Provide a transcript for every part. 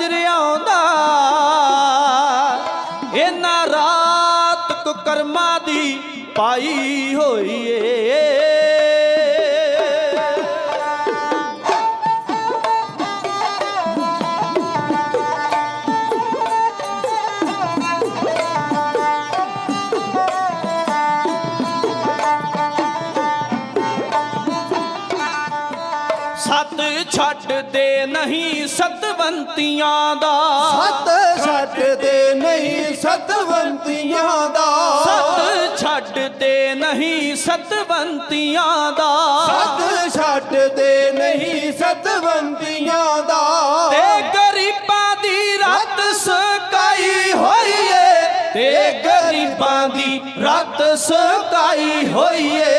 ਜਰਿਆਉਂਦਾ ਇਹਨਾਂ ਰਾਤ ਕੋ ਦੀ ਪਾਈ ਹੋਈ ਏ। ਸਤਵੰਤੀਆਂ ਦਾ। ਸਤ ਛੱਡਦੇ ਨਹੀਂ ਸਤਵੰਤੀਆਂ ਦਾ। ਸਤ ਛੱਡ ਦੇ ਨਹੀਂ ਸਤਵੰਤੀਆਂ ਦਾ। ਸਤ ਛੱਡਦੇ ਨਹੀਂ ਸਤਵੰਤੀਆਂ ਦਾ। ਤੇ ਗਰੀਬਾਂ ਦੀ ਰੱਤ ਸਕਾਈ ਹੋਈ ਏ। ਤੇ ਗਰੀਬਾਂ ਦੀ ਰੱਤ ਸਕਾਈ ਹੋਈ ਏ।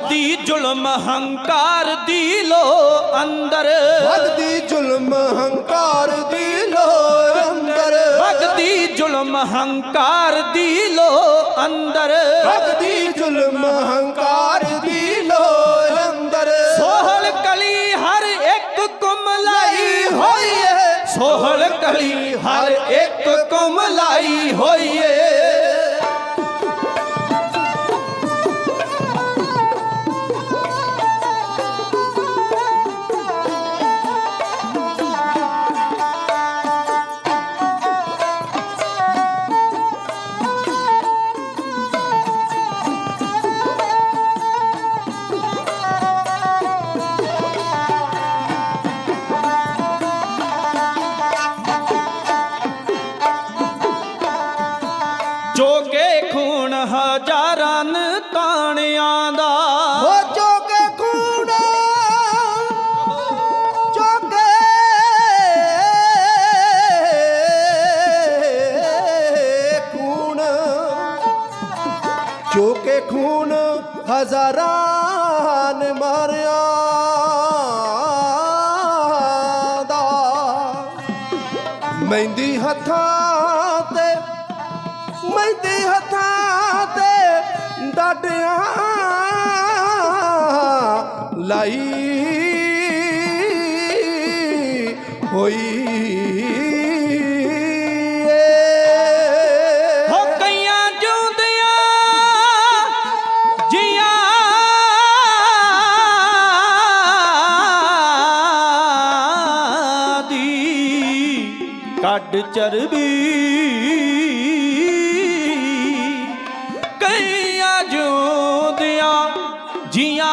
ਵਗਦੀ ਜ਼ੁਲਮ ਹੰਕਾਰ ਦੀ ਲੋ ਅੰਦਰ। ਵਗਦੀ ਜ਼ੁਲਮ ਹੰਕਾਰ ਦੀ ਲੋਰ ਅੰਦਰ। ਵਗਦੀ ਜ਼ੁਲਮ ਹੰਕਾਰ ਦੀ ਲੋ ਅੰਦਰ। ਵਗਦੀ ਜ਼ੁਲਮ ਹੰਕਾਰ ਦੀ ਲੋਰ ਅੰਦਰ। ਸੋਹਲ ਕਲੀ ਹਰ ਇੱਕ ਕੁਮਲਾਈ ਹੋਈ ਏ ਸੋਹਲ ਕਲੀ ਹਰ ਇੱਕ ਕੁਮਲਾਈ ਹੋਈ ਏ Nazara. ਕੱਢ ਚਰਬੀ। ਕਈਆਂ ਜਿਉਂਦਿਆਂ ਜੀਆਂ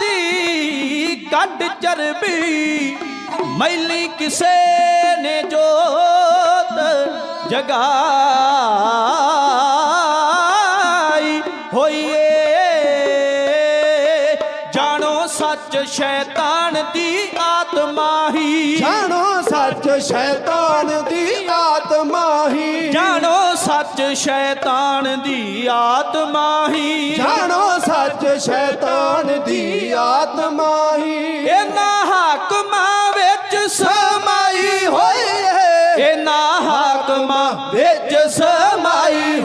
ਦੀ ਕੱਢ ਚਰਬੀ। ਮੈਲੀ ਕਿਸੇ ਨੇ ਜੋਤ ਜਗਾ ਜਾਣੋ ਸੱਚ ਸ਼ੈਤਾਨ ਦੀ ਆਤਮਾ ਹੀ। ਜਾਣੋ ਸੱਚ ਸ਼ੈਤਾਨ ਦੀ ਆਤਮਾ ਹੀ। ਜਾਣੋ ਸੱਚ ਸ਼ੈਤਾਨ ਦੀ ਆਤਮਾ ਹੀ। ਜਾਣੋ ਸੱਚ ਸ਼ੈਤਾਨ ਦੀ ਆਤਮਾ ਹੀ। ਇਹਨਾਂ ਹਾਕਮਾਂ ਵਿੱਚ ਸਮਾਈ ਹੋਈ ਹੋਏ ਇਹਨਾਂ ਹਾਕਮਾਂ ਵਿੱਚ ਸਮਾਈ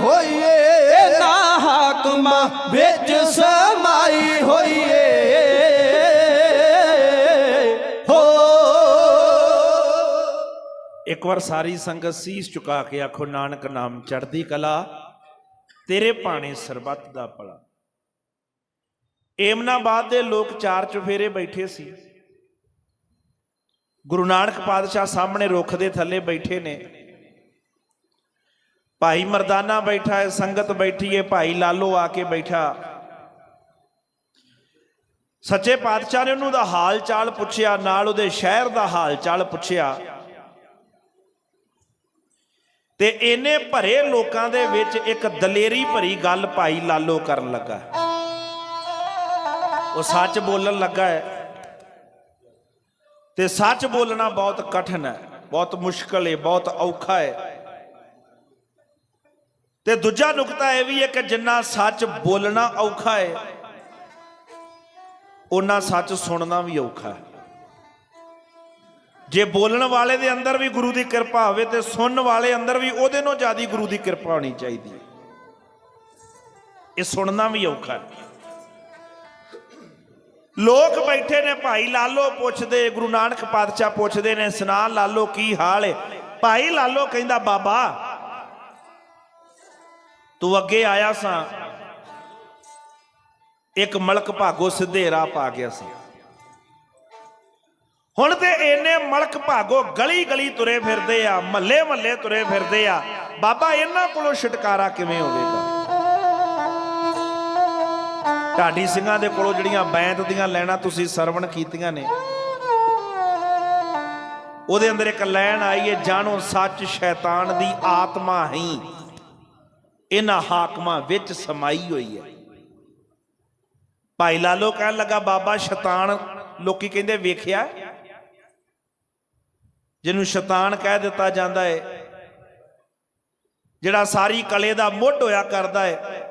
ਇੱਕ ਵਾਰ ਸਾਰੀ ਸੰਗਤ ਸੀਸ ਝੁਕਾ ਕੇ ਆਖੋ, ਨਾਨਕ ਨਾਮ ਚੜ੍ਹਦੀ ਕਲਾ, ਤੇਰੇ ਭਾਣੇ ਸਰਬੱਤ ਦਾ ਭਲਾ। ਏਮਨਾਬਾਦ ਦੇ ਲੋਕ ਚਾਰ ਚੁਫੇਰੇ ਬੈਠੇ ਸੀ। ਗੁਰੂ ਨਾਨਕ ਪਾਤਸ਼ਾਹ ਸਾਹਮਣੇ ਰੁੱਖ ਦੇ ਥੱਲੇ ਬੈਠੇ ਨੇ। ਭਾਈ ਮਰਦਾਨਾ ਬੈਠਾ ਹੈ, ਸੰਗਤ ਬੈਠੀ ਹੈ, ਭਾਈ ਲਾਲੋ ਆ ਕੇ ਬੈਠਾ। ਸੱਚੇ ਪਾਤਸ਼ਾਹ ਨੇ ਉਹਨੂੰ ਦਾ ਹਾਲ ਚਾਲ ਪੁੱਛਿਆ, ਨਾਲ ਉਹਦੇ ਸ਼ਹਿਰ ਦਾ ਹਾਲ ਚਾਲ ਪੁੱਛਿਆ। ਤੇ ਇਹਨੇ ਭਰੇ ਲੋਕਾਂ ਦੇ ਵਿੱਚ ਇੱਕ ਦਲੇਰੀ ਭਰੀ ਗੱਲ ਭਾਈ ਲਾਲੋ ਕਰਨ ਲੱਗਾ। ਉਹ ਸੱਚ ਬੋਲਣ ਲੱਗਾ ਹੈ। ਤੇ ਸੱਚ ਬੋਲਣਾ ਬਹੁਤ ਕਠਿਨ ਹੈ, ਬਹੁਤ ਮੁਸ਼ਕਲ ਹੈ, ਬਹੁਤ ਔਖਾ ਹੈ। ਤੇ ਦੂਜਾ ਨੁਕਤਾ ਇਹ ਵੀ ਹੈ ਕਿ ਜਿੰਨਾ ਸੱਚ ਬੋਲਣਾ ਔਖਾ ਹੈ ਉਹਨਾਂ ਸੱਚ ਸੁਣਨਾ ਵੀ ਔਖਾ ਹੈ। ਜੇ ਬੋਲਣ ਵਾਲੇ ਦੇ ਅੰਦਰ ਵੀ ਗੁਰੂ ਦੀ ਕਿਰਪਾ ਹੋਵੇ ਤੇ ਸੁਣਨ ਵਾਲੇ ਅੰਦਰ ਵੀ ਉਹਦੇ ਨਾਲੋਂ ਜ਼ਿਆਦਾ ਗੁਰੂ ਦੀ ਕਿਰਪਾ ਹੋਣੀ ਚਾਹੀਦੀ ਹੈ। ਇਹ ਸੁਣਨਾ ਵੀ ਔਖਾ ਹੈ। ਲੋਕ ਬੈਠੇ ਨੇ, ਭਾਈ ਲਾਲੋ ਪੁੱਛਦੇ, ਗੁਰੂ ਨਾਨਕ ਪਾਤਸ਼ਾਹ ਪੁੱਛਦੇ ਨੇ ਸੁਨਾ ਲਾਲੋ ਕੀ ਹਾਲ ਹੈ ਭਾਈ ਲਾਲੋ ਕਹਿੰਦਾ, ਬਾਬਾ, ਤੂੰ ਅੱਗੇ ਆਇਆ ਸਾਂ। ਇੱਕ ਮਲਕ ਭਾਗੋ ਸਿੱਧੇ ਰਾਹ ਪਾ ਗਿਆ ਸੀ। ਹੁਣ ਤੇ ਇੰਨੇ ਮਲਕ ਭਾਗੋ ਗਲੀ ਗਲੀ ਤੁਰੇ ਫਿਰਦੇ ਆ ਮੱਲੇ ਮੱਲੇ ਤੁਰੇ ਫਿਰਦੇ ਆ। ਬਾਬਾ, ਇਹਨਾਂ ਕੋਲੋਂ ਛੁਟਕਾਰਾ ਕਿਵੇਂ ਹੋਵੇਗਾ? ਢਾਡੀ ਸਿੰਘਾਂ ਦੇ ਕੋਲੋਂ ਜਿਹੜੀਆਂ ਬੈਂਤ ਦੀਆਂ ਲੈਣਾ ਤੁਸੀਂ ਸਰਵਣ ਕੀਤੀਆਂ ਨੇ, ਉਹਦੇ ਅੰਦਰ ਇੱਕ ਲੈਣ ਆਈ ਹੈ ਜਾਣੋ ਸੱਚ ਸ਼ੈਤਾਨ ਦੀ ਆਤਮਾ ਹੀ ਇਹਨਾਂ ਹਾਕਮਾਂ ਵਿੱਚ ਸਮਾਈ ਹੋਈ ਹੈ ਭਾਈ ਲਾਲੋ ਕਹਿਣ ਲੱਗਾ, ਬਾਬਾ, ਸ਼ੈਤਾਨ ਲੋਕੀ ਕਹਿੰਦੇ ਵੇਖਿਆ? ਜਿਹਨੂੰ ਸ਼ੈਤਾਨ ਕਹਿ ਦਿੱਤਾ ਜਾਂਦਾ ਹੈ ਜਿਹੜਾ ਸਾਰੀ ਕਲੇ ਦਾ ਮੁੱਢ ਹੋਇਆ ਕਰਦਾ ਹੈ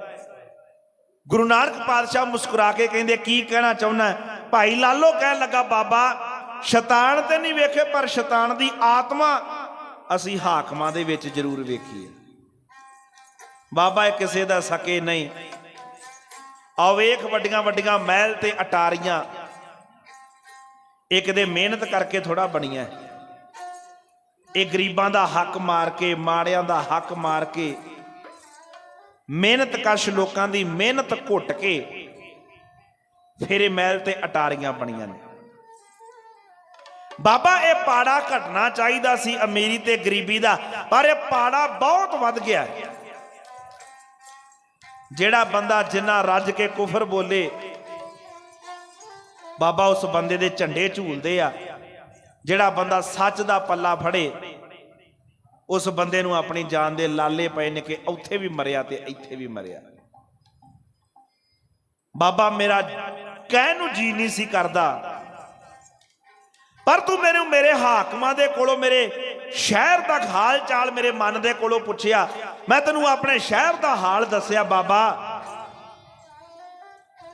ਗੁਰੂ ਨਾਨਕ ਪਾਤਸ਼ਾਹ ਮੁਸਕਰਾ ਕੇ ਕਹਿੰਦੇ, ਕੀ ਕਹਿਣਾ ਚਾਹੁੰਦਾ ਭਾਈ ਲਾਲੋ ਕਹਿਣ ਲੱਗਾ, ਬਾਬਾ, ਸ਼ੈਤਾਨ ਤੇ ਨਹੀਂ ਵੇਖੇ, ਪਰ ਸ਼ੈਤਾਨ ਦੀ ਆਤਮਾ ਅਸੀਂ ਹਾਕਮਾਂ ਦੇ ਵਿੱਚ ਜ਼ਰੂਰ ਵੇਖੀ ਹੈ ਬਾਬਾ, ਇਹ ਕਿਸੇ ਦਾ ਸਕੇ ਨਹੀਂ। ਆ ਵੇਖ ਵੱਡੀਆਂ ਵੱਡੀਆਂ ਮਹਿਲ ਤੇ ਅਟਾਰੀਆਂ। ਇੱਕ ਦੇ ਮਿਹਨਤ ਕਰਕੇ ਥੋੜਾ ਬਣੀਆਂ। ਇਹ ਗਰੀਬਾਂ ਦਾ ਹੱਕ ਮਾਰ ਕੇ, ਮਾੜਿਆਂ ਦਾ ਹੱਕ ਮਾਰ ਕੇ, ਮਿਹਨਤ ਕਸ਼ ਲੋਕਾਂ ਦੀ ਮਿਹਨਤ ਘੁੱਟ ਕੇ ਫਿਰ ਇਹ ਮਹਿਲ ਤੇ ਅਟਾਰੀਆਂ ਬਣੀਆਂ ਨੇ ਬਾਬਾ, ਇਹ ਪਾੜਾ ਘਟਣਾ ਚਾਹੀਦਾ ਸੀ ਅਮੀਰੀ ਤੇ ਗਰੀਬੀ ਦਾ, ਪਰ ਇਹ ਪਾੜਾ ਬਹੁਤ ਵੱਧ ਗਿਆ ਹੈ। ਜਿਹੜਾ ਬੰਦਾ ਜਿੰਨਾ ਰੱਜ ਕੇ ਕੁਫਰ ਬੋਲੇ, ਬਾਬਾ ਉਸ ਬੰਦੇ ਦੇ ਝੰਡੇ ਝੂਲਦੇ ਆ ਜਿਹੜਾ ਬੰਦਾ ਸੱਚ ਦਾ ਪੱਲਾ ਫੜੇ, ਉਸ ਬੰਦੇ ਨੂੰ ਆਪਣੀ ਜਾਨ ਦੇ ਲਾਲੇ ਪਏ ਨੇ ਕਿ ਉੱਥੇ ਵੀ ਮਰਿਆ ਤੇ ਇੱਥੇ ਵੀ ਮਰਿਆ। ਬਾਬਾ, ਮੇਰਾ ਕਹਿਣ ਨੂੰ ਜੀ ਨਹੀਂ ਸੀ ਕਰਦਾ, ਪਰ ਤੂੰ ਮੈਨੂੰ ਮੇਰੇ ਹਾਕਮਾਂ ਦੇ ਕੋਲੋਂ, ਮੇਰੇ ਸ਼ਹਿਰ ਦਾ ਹਾਲ ਚਾਲ ਮੇਰੇ ਮਨ ਦੇ ਕੋਲੋਂ ਪੁੱਛਿਆ। ਮੈਂ ਤੈਨੂੰ ਆਪਣੇ ਸ਼ਹਿਰ ਦਾ ਹਾਲ ਦੱਸਿਆ ਬਾਬਾ।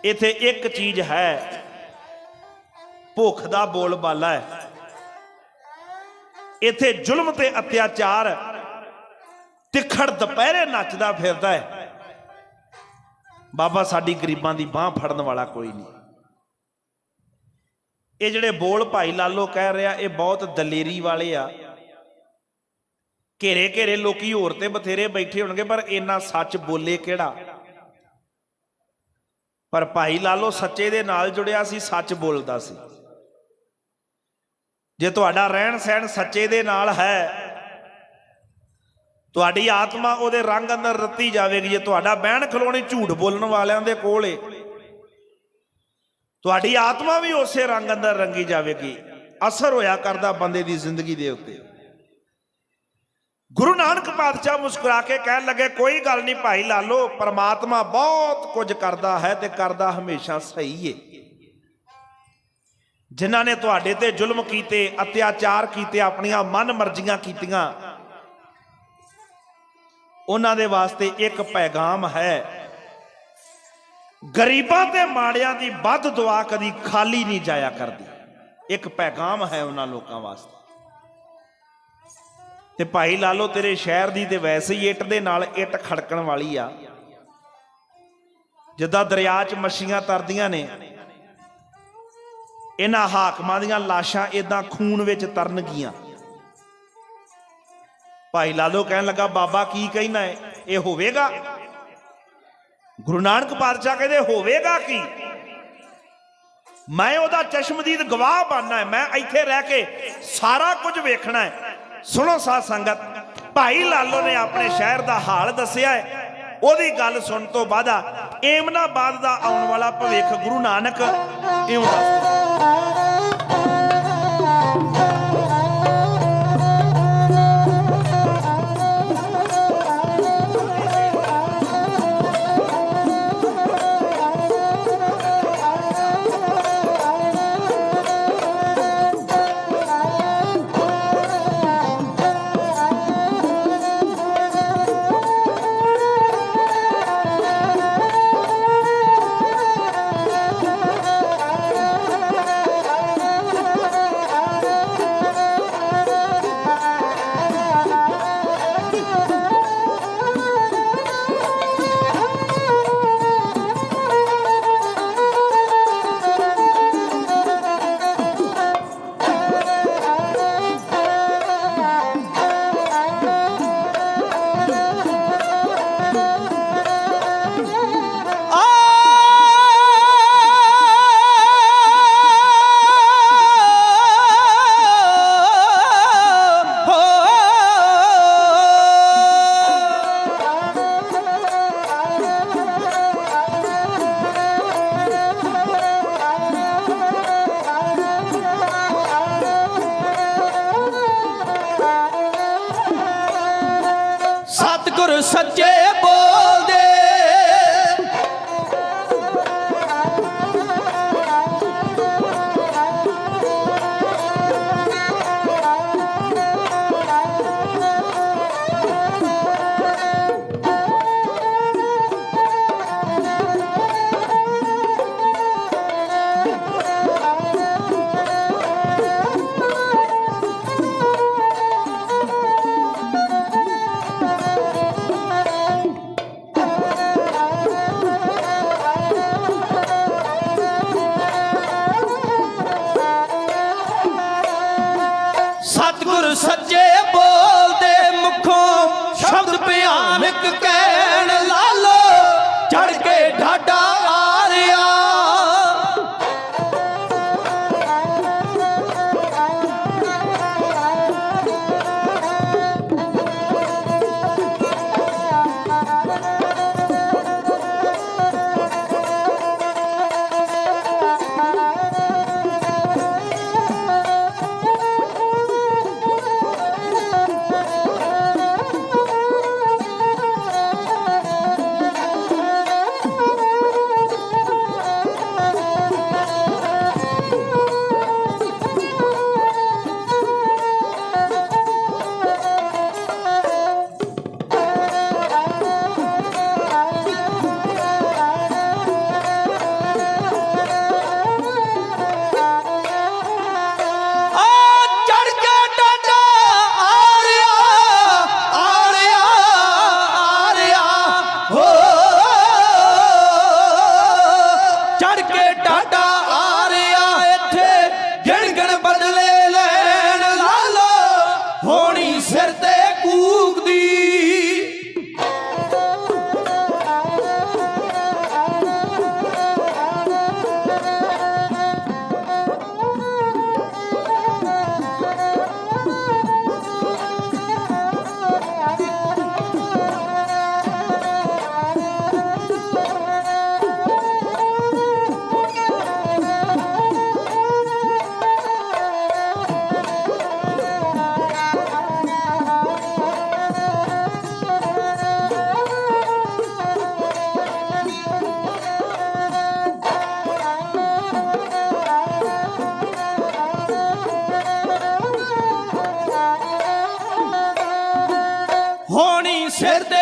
ਇੱਥੇ ਇੱਕ ਚੀਜ਼ ਹੈ, ਭੁੱਖ ਦਾ ਬੋਲਬਾਲਾ ਹੈ। ਇੱਥੇ ਜ਼ੁਲਮ ਤੇ ਅਤਿਆਚਾਰ, ਤਿੱਖੜ ਦੁਪਹਿਰੇ ਨੱਚਦਾ ਫਿਰਦਾ ਹੈ। ਬਾਬਾ ਸਾਡੀ ਗਰੀਬਾਂ ਦੀ ਬਾਹ ਫੜਨ ਵਾਲਾ ਕੋਈ ਨਹੀਂ। ਇਹ ਜਿਹੜੇ ਬੋਲ ਭਾਈ ਲਾਲੋ ਕਹਿ ਰਿਹਾ, ਇਹ ਬਹੁਤ ਦਲੇਰੀ ਵਾਲੇ ਆ। ਘੇਰੇ ਘੇਰੇ ਲੋਕੀ ਹੋਰ ਤੇ ਬਥੇਰੇ ਬੈਠੇ ਹੋਣਗੇ, ਪਰ ਇੰਨਾ ਸੱਚ ਬੋਲੇ ਕਿਹੜਾ? ਪਰ ਭਾਈ ਲਾਲੋ ਸੱਚੇ ਦੇ ਨਾਲ ਜੁੜਿਆ ਸੀ, ਸੱਚ ਬੋਲਦਾ ਸੀ। ਜੇ ਤੁਹਾਡਾ ਰਹਿਣ ਸਹਿਣ ਸੱਚੇ ਦੇ ਨਾਲ ਹੈ, ਤੁਹਾਡੀ ਆਤਮਾ ਉਹਦੇ ਰੰਗ ਅੰਦਰ ਰੱਤੀ ਜਾਵੇਗੀ। ਜੇ ਤੁਹਾਡਾ ਬਹਿਣ ਖਲੋਣੀ ਝੂਠ ਬੋਲਣ ਵਾਲਿਆਂ ਦੇ ਕੋਲ ਏ, ਤੁਹਾਡੀ ਆਤਮਾ ਵੀ ਉਸੇ ਰੰਗ ਅੰਦਰ ਰੰਗੀ ਜਾਵੇਗੀ। ਅਸਰ ਹੋਇਆ ਕਰਦਾ ਬੰਦੇ ਦੀ ਜ਼ਿੰਦਗੀ ਦੇ ਉੱਤੇ। ਗੁਰੂ ਨਾਨਕ ਪਾਤਸ਼ਾਹ ਮੁਸਕਰਾ ਕੇ ਕਹਿਣ ਲੱਗੇ, ਕੋਈ ਗੱਲ ਨਹੀਂ ਭਾਈ ਲਾਲੋ, ਪਰਮਾਤਮਾ ਬਹੁਤ ਕੁਝ ਕਰਦਾ ਹੈ ਤੇ ਕਰਦਾ ਹਮੇਸ਼ਾ ਸਹੀ ਏ। ਜਿਨ੍ਹਾਂ ਨੇ ਤੁਹਾਡੇ ਤੇ ਜ਼ੁਲਮ ਕੀਤੇ, ਅਤਿਆਚਾਰ ਕੀਤੇ, ਆਪਣੀਆਂ ਮਨ ਮਰਜ਼ੀਆਂ ਕੀਤੀਆਂ। ਉਹਨਾਂ ਦੇ ਵਾਸਤੇ ਇੱਕ ਪੈਗਾਮ ਹੈ। ਗਰੀਬਾਂ ਤੇ ਮਾੜਿਆਂ ਦੀ ਵੱਧ ਦੁਆ ਕਦੀ ਖਾਲੀ ਨਹੀਂ ਜਾਇਆ ਕਰਦੀ। ਇੱਕ ਪੈਗਾਮ ਹੈ ਉਹਨਾਂ ਲੋਕਾਂ ਵਾਸਤੇ। ਤੇ ਭਾਈ ਲਾਲੋ, ਤੇਰੇ ਸ਼ਹਿਰ ਦੀ ਤੇ ਵੈਸੇ ਹੀ ਇੱਟ ਦੇ ਨਾਲ ਇੱਟ ਖੜਕਣ ਵਾਲੀ ਆ। ਜਿੱਦਾਂ ਦਰਿਆ 'ਚ ਮੱਛੀਆਂ ਤਰਦੀਆਂ ਨੇ ਇਹਨਾਂ ਹਾਕਮਾਂ ਦੀਆਂ ਲਾਸ਼ਾਂ ਇਦਾਂ ਖੂਨ ਵਿੱਚ ਤਰਨਗੀਆਂ ਭਾਈ ਲਾਲੋ ਕਹਿਣ ਲੱਗਾ, ਬਾਬਾ ਕੀ ਕਹਿਣਾ ਹੈ ਇਹ ਹੋਵੇਗਾ? ਗੁਰੂ ਨਾਨਕ ਪਾਤਸ਼ਾਹ ਕਹਿੰਦੇ, ਹੋਵੇਗਾ ਕੀ? ਮੈਂ ਉਹਦਾ ਚਸ਼ਮਦੀਦ ਗਵਾਹ ਬਣਨਾ ਹੈ ਮੈਂ ਇੱਥੇ ਰਹਿ ਕੇ ਸਾਰਾ ਕੁਝ ਵੇਖਣਾ ਹੈ ਸੁਣੋ ਸਾਧ ਸੰਗਤ, ਭਾਈ ਲਾਲੋ ਨੇ ਆਪਣੇ ਸ਼ਹਿਰ ਦਾ ਹਾਲ ਦੱਸਿਆ ਹੈ ਉਹਦੀ ਗੱਲ ਸੁਣ ਤੋਂ ਬਾਅਦ ਏਮਨਾਬਾਦ ਦਾ ਆਉਣ ਵਾਲਾ ਭਵਿੱਖ ਗੁਰੂ ਨਾਨਕ ਇਉਂ ਦੱਸਦਾ। ਹੋਣੀ ਸਿਰ ਦੇ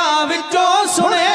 ਮਹਿਲਾ ਵਿੱਚੋਂ ਸੁਣੇਗਾ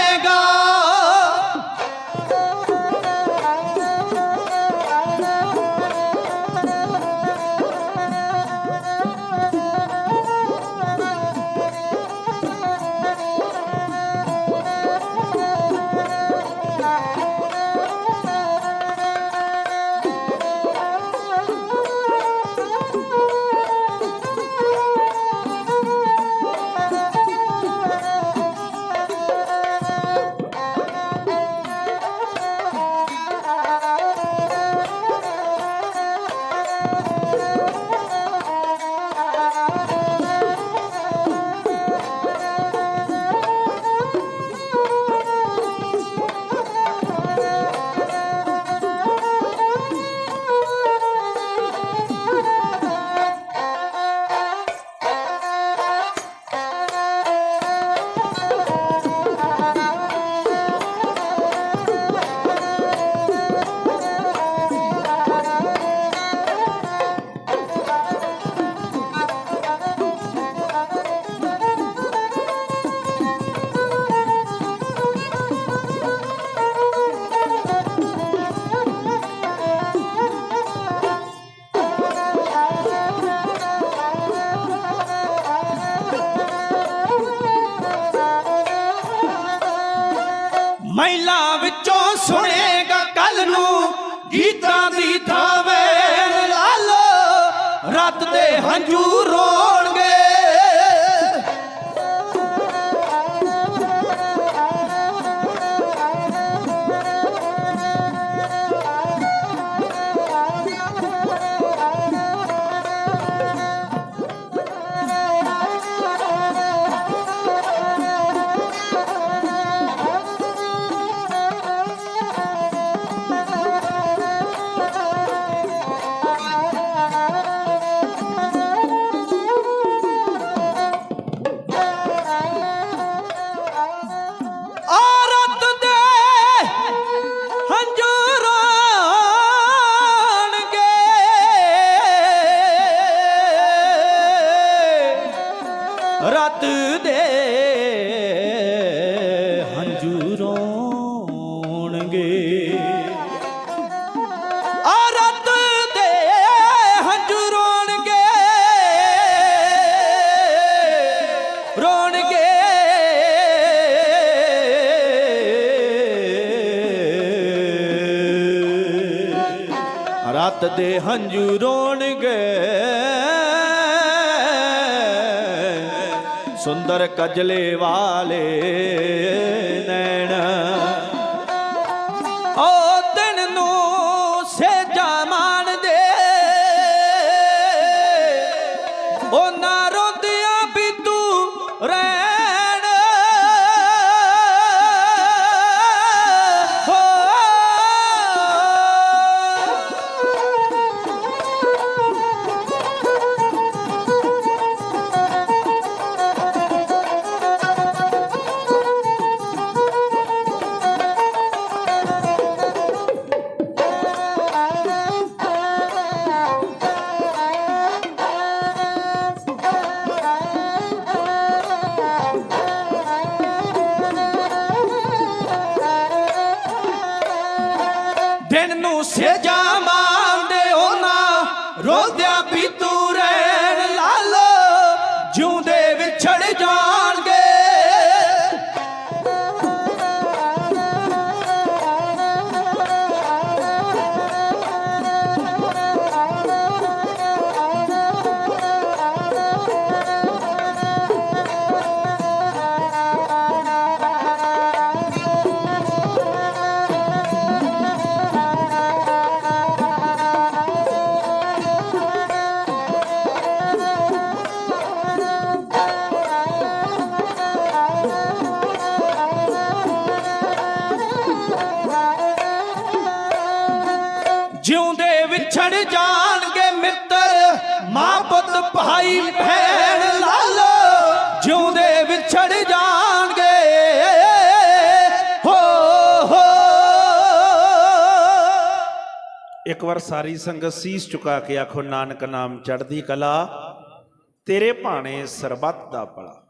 ਰਾਤ ਦੇ ਹੰਝੂ ਰੋਣਗੇ। ਸੁੰਦਰ ਕਜਲੇ ਵਾਲੇ ਨੈਣ। ਦਿਨ ਨੂੰ ਸੇਜਾ ਮਾਂਦੇ ਉਹਨਾਂ ਰੋਦਿਆਂ ਪੁੱਤ ਭੈਣ ਲਾਲੋ, ਜਿਉਂਦੇ ਵਿਛੜ ਜਾਣਗੇ। ਹੋ ਹੋ। ਇੱਕ ਵਾਰ ਸਾਰੀ ਸੰਗਤ ਸੀਸ ਚੁਕਾ ਕੇ ਆਖੋ, ਨਾਨਕ ਨਾਮ ਚੜ੍ਹਦੀ ਕਲਾ, ਤੇਰੇ ਭਾਣੇ ਸਰਬੱਤ ਦਾ ਭਲਾ।